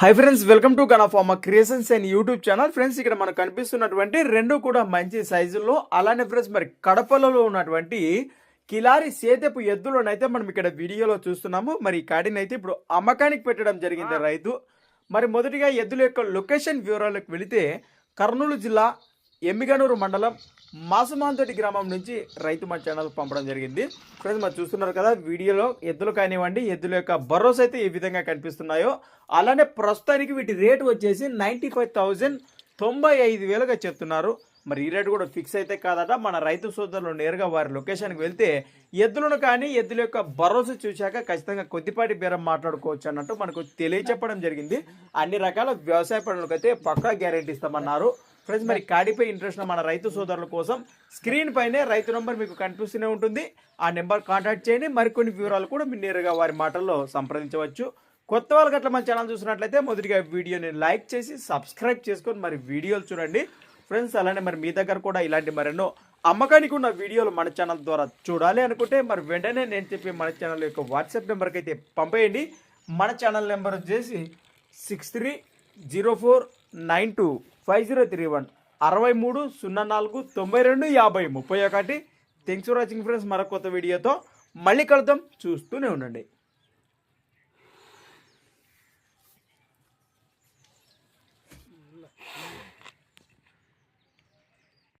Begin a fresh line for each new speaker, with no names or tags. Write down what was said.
High friends welcome to గనాఫార్మా creations and YouTube channel friends ఇక్కడ మనకు కనిపిస్తున్నటువంటి రెండు కూడా మంచి సైజుల్లో అలానే ఫ్రెండ్స్ మరి కడపలలో ఉన్నటువంటి కిలారి సేతపు ఎద్దులనైతే మనం ఇక్కడ వీడియోలో చూస్తున్నాము. మరి ఈ కాడిని అయితే ఇప్పుడు అమ్మకానికి పెట్టడం జరిగింది రైతు. మరి మొదటిగా ఎద్దుల యొక్క లొకేషన్ వివరాలకు వెళితే కర్నూలు జిల్లా ఎమ్మిగనూరు మండలం మాసుమాంతోటి గ్రామం నుంచి రైతు మా ఛానల్ పంపడం జరిగింది. ఫ్రెండ్స్ మరి చూస్తున్నారు కదా వీడియోలో ఎద్దులు కానివ్వండి ఎద్దుల యొక్క భరోసా అయితే ఏ విధంగా కనిపిస్తున్నాయో. అలానే ప్రస్తుతానికి వీటి రేటు వచ్చేసి నైంటీ ఫైవ్ థౌజండ్ తొంభై ఐదు వేలుగా చెప్తున్నారు. మరి ఈ రేటు కూడా ఫిక్స్ అయితే కాదట. మన రైతు సోదరులు నేరుగా వారి లొకేషన్కి వెళ్తే ఎద్దులను కానీ ఎద్దుల యొక్క భరోసా చూశాక ఖచ్చితంగా కొద్దిపాటి బేరం మాట్లాడుకోవచ్చు అన్నట్టు మనకు తెలియచెప్పడం జరిగింది. అన్ని రకాల వ్యవసాయ పనులకు అయితే పక్కా గ్యారెంటీ ఇస్తామన్నారు. ఫ్రెండ్స్ మరి కాడిపై ఇంట్రెస్ట్ మన రైతు సోదరుల కోసం స్క్రీన్ పైనే రైతు నెంబర్ మీకు కనిపిస్తూనే ఉంటుంది. ఆ నెంబర్ కాంటాక్ట్ చేయండి. మరికొన్ని వివరాలు కూడా మీరు నేరుగా వారి మాటల్లో సంప్రదించవచ్చు. కొత్త వాళ్ళకి అట్లా మన ఛానల్ చూసినట్లయితే మొదటిగా వీడియోని లైక్ చేసి సబ్స్క్రైబ్ చేసుకొని మరి వీడియోలు చూడండి. ఫ్రెండ్స్ అలానే మరి మీ దగ్గర కూడా ఇలాంటి మరెన్నో అమ్మకానికి ఉన్న వీడియోలు మన ఛానల్ ద్వారా చూడాలి అనుకుంటే మరి వెంటనే నేను చెప్పే మన ఛానల్ యొక్క వాట్సాప్ నెంబర్కి అయితే పంపేయండి. మన ఛానల్ నెంబర్ వచ్చేసి six three zero four nine two five zero three one అరవై మూడు సున్నా నాలుగు తొంభై రెండు యాభై ముప్పై ఒకటి. థ్యాంక్స్ ఫర్ వాచింగ్ ఫ్రెండ్స్ మరొక కొత్త వీడియోతో మళ్ళీ కలుద్దాం. చూస్తూనే ఉండండి.